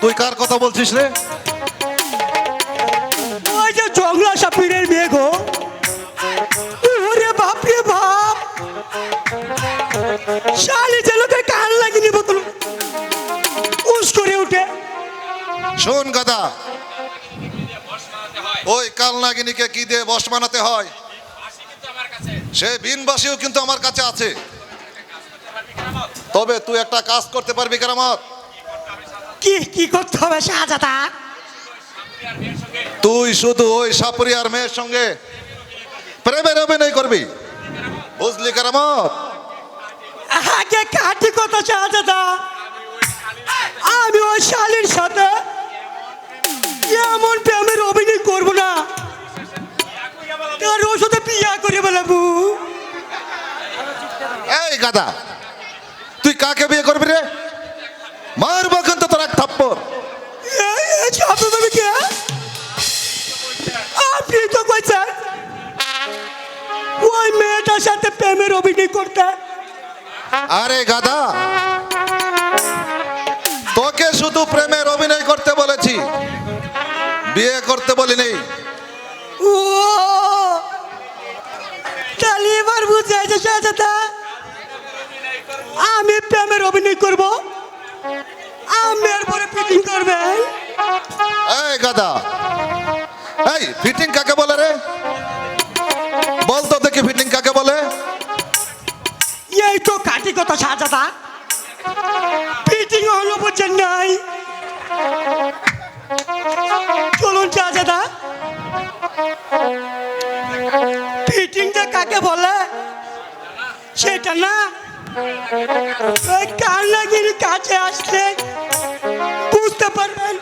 তুই কার কথা বলছিস রে? ওই যে জংলা সাপিরের মেয়ে গো। ওরে বাপ রে বাপ। শালি যে লোকের কান লাগিনি বোতল উস করে উঠে। শোন গাদা ওই কালনাগিনীকে কি দিয়ে বস বানাতে হয়? সে বিনবাসীও কিন্তু আমার কাছে আছে। তবে তুই একটা কাজ করতে পারবি কেরামত? কি কি করতে হবে শাহজাদা তুই শুধু ওই সাপুরিয়ার মেয়ের সঙ্গে প্রেমের অভিনয় করবি। বুঝলি কেরামত? আগে কাটি কথা শাহজাদা আমি ওই শালির সাথে এমন প্রেমের অভিনয় করব না। তার ওর সাথে বিয়া করে বেলাবু এই গাদা তুই কাকে বিয়ে করবি রে? মারবো মেয়েটার সাথে প্রেমের অভিনয় করতে। আরে গাদা তোকে শুধু প্রেমের অভিনয় করতে বলেছি। বিয়ে করতে বলিনি। ও তাহলে এবার বুঝাইছে শাহজাদা আমি প্রেমের অভিনয় করব। আমি এরপরে ফিটিং করবেন এই গাদা এই ফিটিং কাকে বলে রে? কাকে বলে? এই তো কাটি কথা শাহজাদা ফিটিং হলো বুঝছেন নাই। চলুন শাহজাদা ফিটিংটা কাকে বলে? সেটা না। ওই কান্নাগির কাছে আসলে বুঝতে পারবেন?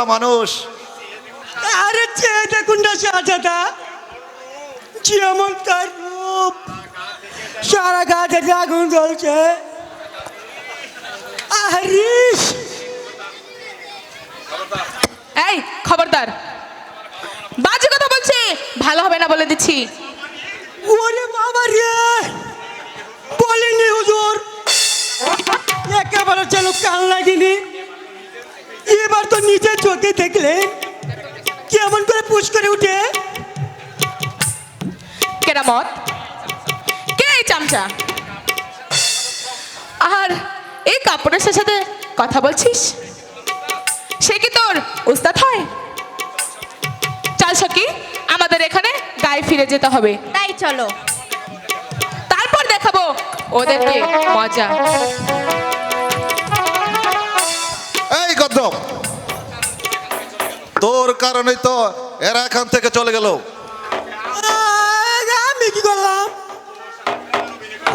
দেখছি মানুষ। আরে চেয়ে দেখুন না শাহজাদা যেমন তার রূপ। সারা গাছে আগুন জ্বলছে। আরিস এই খবরদার। বাজে কথা বলছে ভালো হবে না বলে দিচ্ছি। ওরে বাবা রে। বলিনি হুজুর। একেবারে যেন কান লাগিনি। এবার তো নিজের চোখে দেখলে কেমন করে পুষ করে উঠে? কেরামত কে এই চামচা? আর এই কাপড়ের সাথে কথা বলছিস? সে কি তোর উস্তাদ হয়? চল সখি আমাদের এখানে গায়ে ফিরে যেতে হবে। তাই চলো। তারপর দেখাবো ওদেরকে মজা। এই তোর কারণেই তো এরা এখান থেকে চলে গেল। আমি কি করলাম?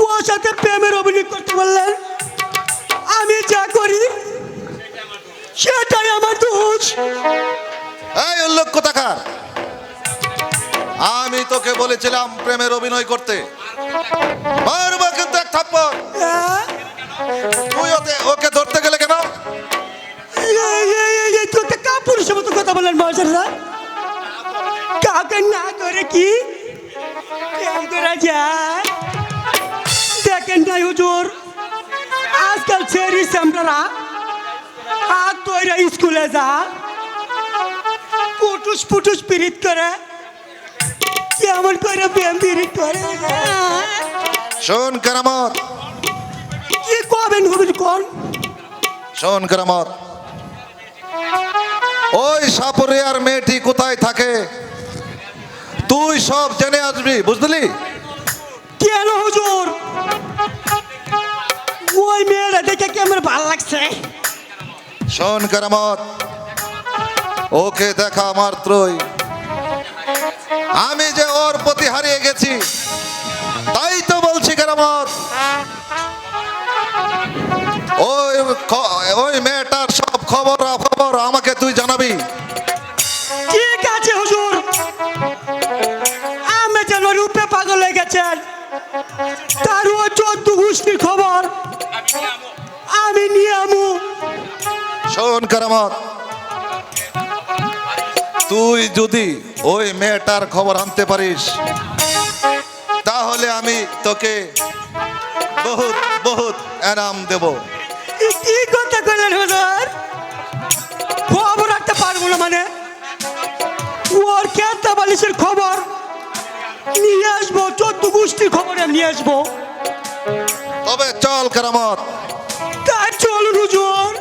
ওর সাথে প্রেমের অভিনয় করতে বললেন। আমি যা করি সেটাই আমার দোষ। এই উল্লেখ কোথাকার? আমি তোকে বলেছিলাম প্রেমের অভিনয় করতে। মারবো কিন্তু এক থাপ্পড়। হ্যাঁ? তুই ওকে ওকে ধরতে গেলে কেন? একটা মতো কথা বললেন মহাশয়রা কাউকে না করে কি? প্রেম করা যায়? দেখেন নাই হুজুর আজকাল ছেড়ি আমরা হাত তৈরা স্কুলে যা। পুটুস পুটুস পিরিত করে। কেমন করে প্রেম পিরিত করে শোন কেরামত। কি কবেন হুজুর কোন? শোন কেরামত। ওই সাপুরিয়ার মেয়েটি কোথায় থাকে? তুই সব জেনে আসবি বুঝলি? কেন হুজুর? ওই মেয়েটা দেখে কেমন ভালো লাগছে? শোন কেরামত ওকে দেখা মাত্রই। আমি যে ওর প্রতি হারিয়ে গেছি তাই তো বলছি কেরামত। ওই ওই মেয়েটার খবর খবর আমাকে তুই জানাবি। ঠিক আছে হুজুর। আমি যেন রূপে পাগল হয়ে গেছেন। তার ও চোদ্দ গোষ্ঠীর খবর। আমি নিয়ে আমু। শোন কেরামত তুই যদি ওই মেয়েটার খবর আনতে পারিস তাহলে আমি তোকে বহুত বহুত এনাম দেব। কি কথা করলেন হুজুর? পারব মানে? ওর কেতা বালিশের খবর? নিয়ে আসব চোদ্দ গোষ্ঠীর খবর আমি নিয়ে আসব। তবে চল কেরামত। তাই চল হুজুর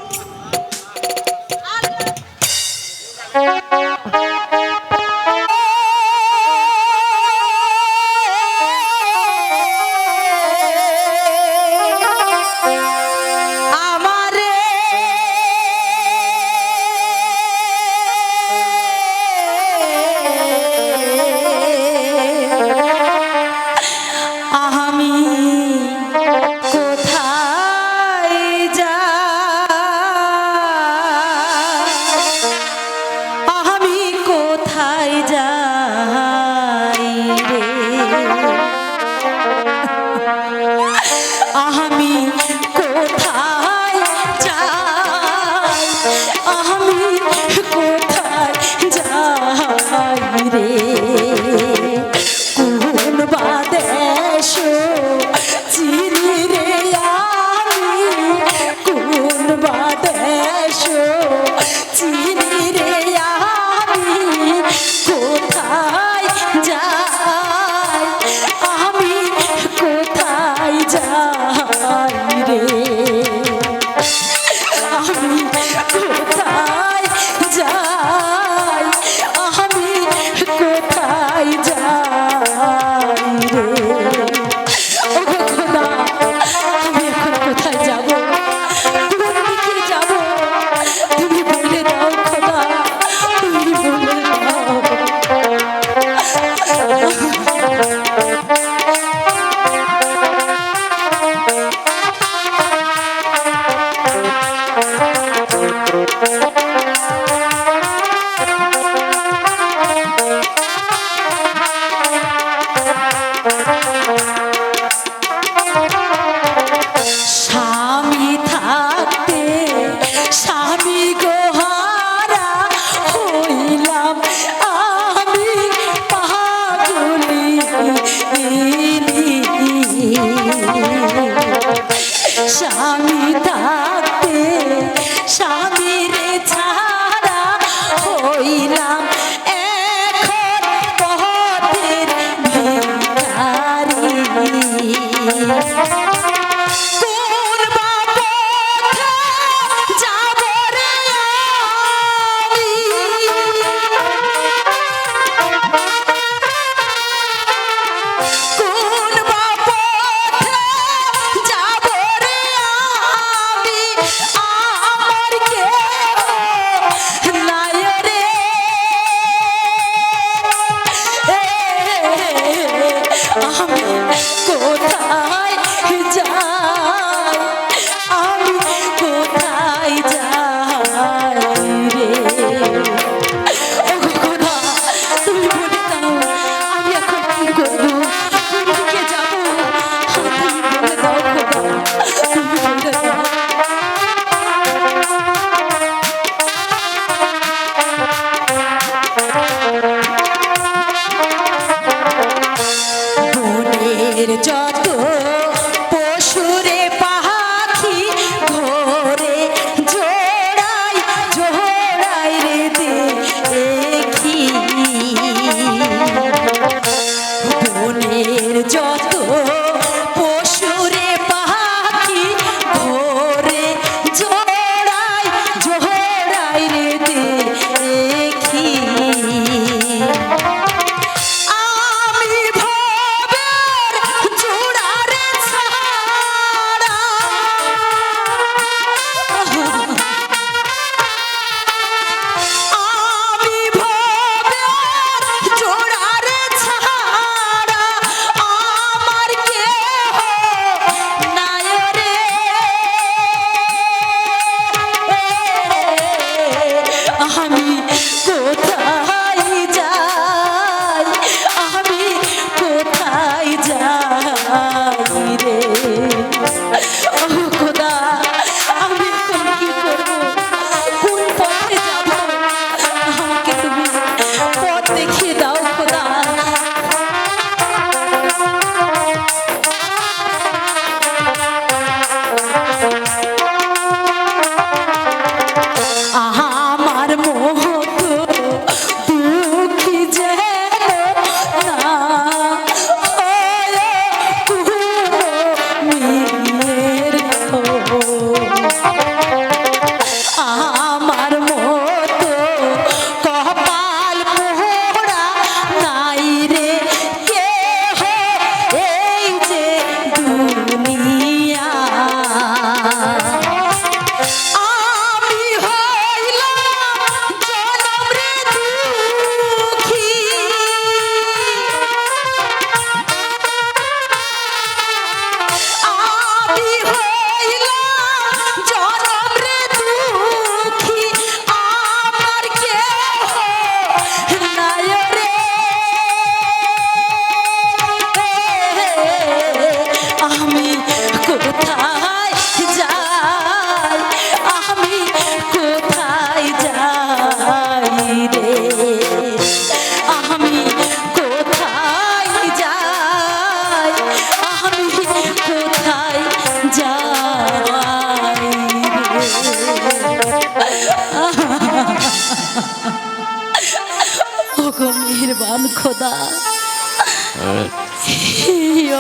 嗯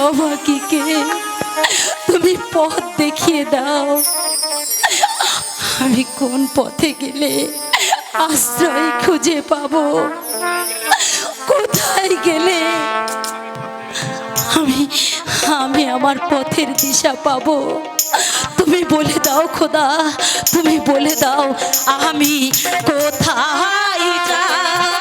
দাও তুমি পথ দেখিয়ে দাও। আমি কোন পথে গেলে আশ্রয় খুঁজে পাবো? কোথায় গেলে? আমি আমি আমার পথের দিশা পাবো। তুমি বলে দাও খোদা, তুমি বলে দাও আমি কোথায় যাও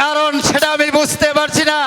কারণ সেটা আমি বুঝতে পারছি না।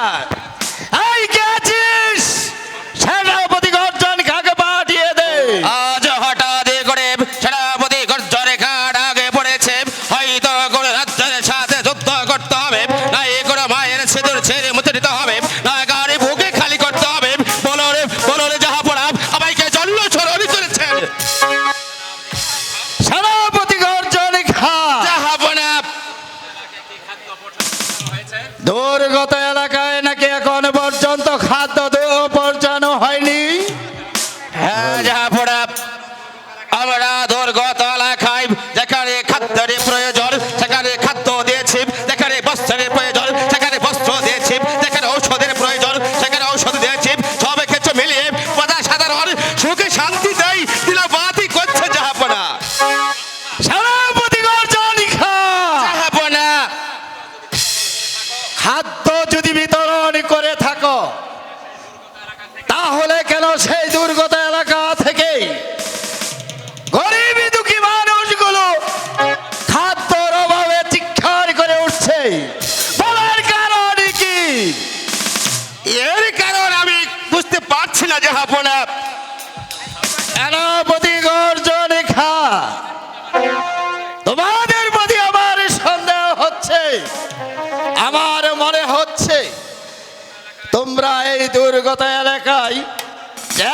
তোমরা এই দুর্গত এলাকায়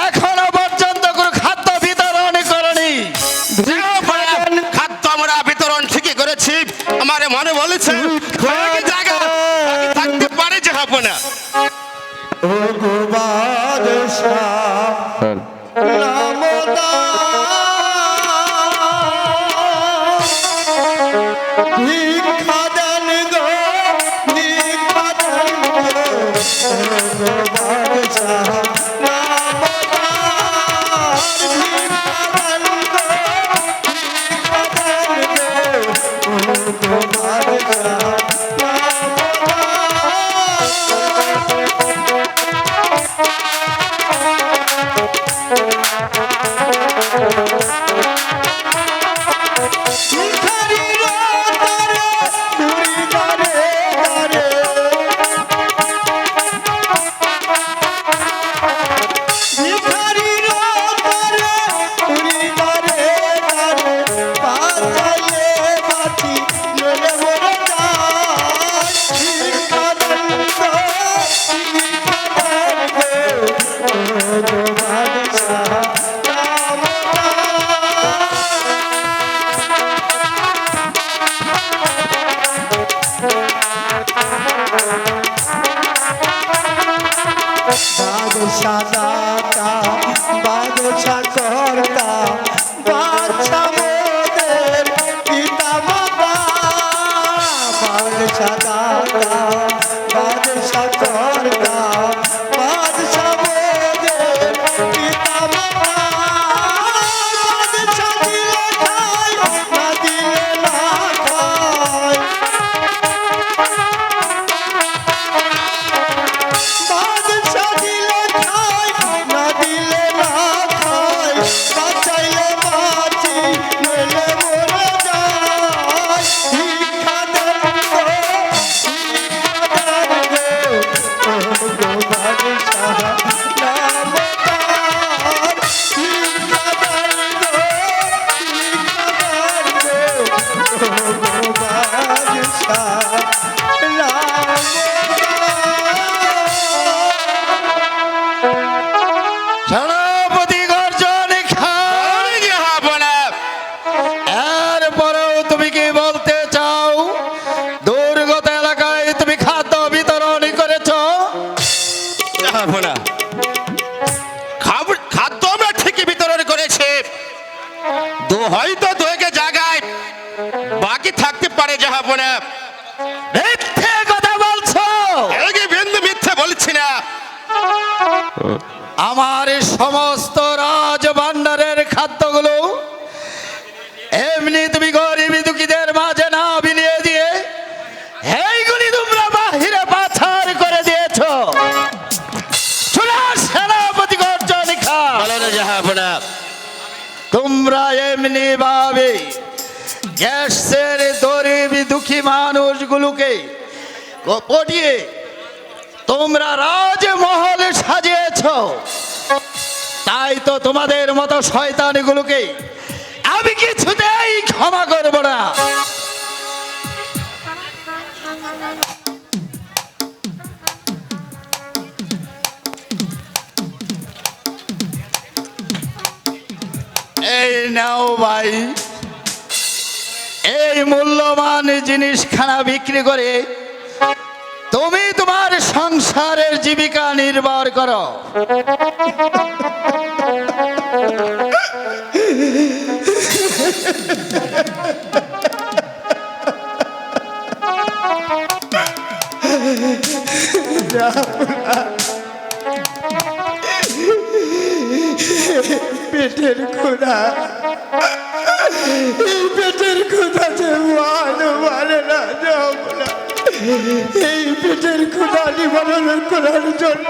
এখনও পর্যন্ত কোনো খাদ্য বিতরণ করেনি। হ্যাঁ, হ্যাঁ, খাদ্য আমরা বিতরণ ঠিকই করেছি। আমার মনে বলেছে হ্যাঁ, জায়গা থাকতে পারে যে হবে না। নামদা তোমরা এমনি ভাবে গ্যাসের গরিব দুঃখী মানুষগুলোকে পটিয়ে তোমরা রাজমহল সাজিয়েছ। তাই তো তোমাদের মতো শয়তানিগুলোকে আমি কিছুতেই ক্ষমা করব না। এই নাও ভাই। এই মূল্যবান জিনিসখানা বিক্রি করে তুমি তোমার সংসারের জীবিকা নির্বাহ করো। পেটের ক্ষুধা। এই পেটের ক্ষুধাতে মান মানে না এই পেটের ক্ষুধা নিবারণ করার জন্য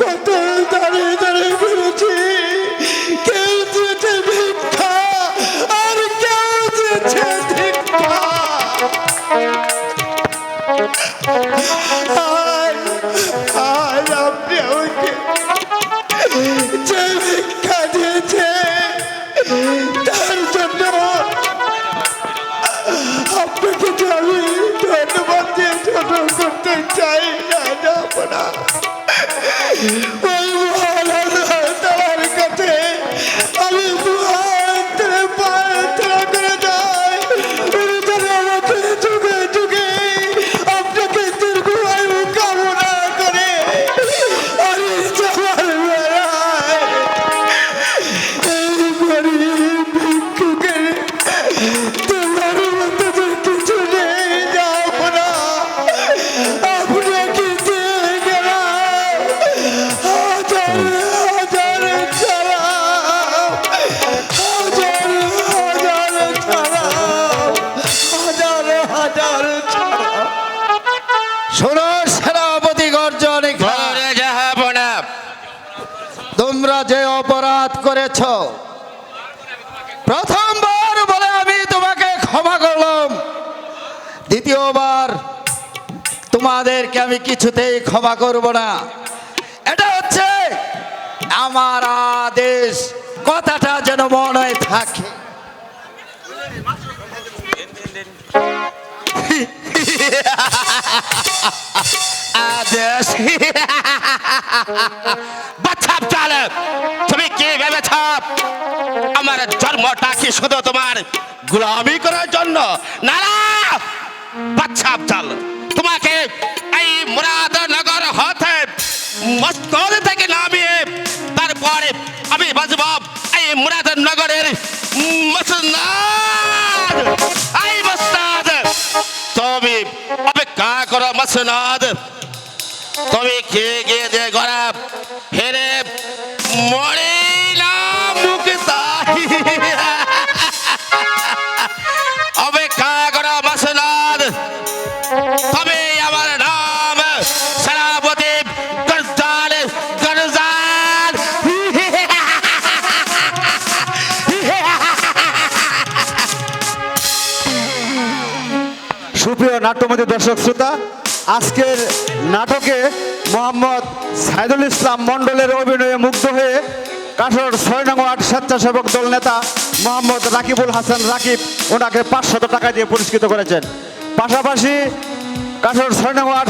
কত দাঁড়িয়ে দাঁড়িয়ে ঘুরেছি কেউ দিয়েছে ভিক্ষা আর কেউ দিয়েছে ভিক্ষা। আর আর আপনি আমাকে Oh. করেছ প্রথমবার বলে আমি তোমাকে ক্ষমা করলাম। দ্বিতীয়বার, তোমাদেরকে আমি কিছুতেই ক্ষমা করব না। এটা হচ্ছে আমার আদেশ, কথাটা যেন মনে থাকে। আদেশ বাচ্চাপ চালে তুমি কি ভেবেছ আমার জন্মটা কি শুধু তোমার গোলামি করার জন্য? না বাচ্চাপ চাল তোমাকে এই মুরাদনগর হতে মস্তদ থেকে নামিয়ে তারপরে আমি বাজব এই মুরাদনগরের মসনাদ। এই মসনাদ। তুমি অপেক্ষা করো মসনাদ। তুমি কে গিয়ে দে গড়া হেরে মরে না মুক্তা অপেক্ষা করো তবে আমার নাম সেনাপতি গরজান গরজান। সুপ্রিয় নাট্যমতী দর্শক, শ্রোতা আজকের নাটকে মোহাম্মদ সাইদুল ইসলাম মণ্ডলের অভিনয়ে মুগ্ধ হয়ে কাঠোর ছয় নং আট স্বেচ্ছাসেবক দল নেতা মোহাম্মদ রাকিবুল হাসান রাকিব ওনাকে পাঁচশত টাকা দিয়ে পুরস্কৃত করেছেন। পাশাপাশি কাঠোর ছয় নং ওয়ার্ড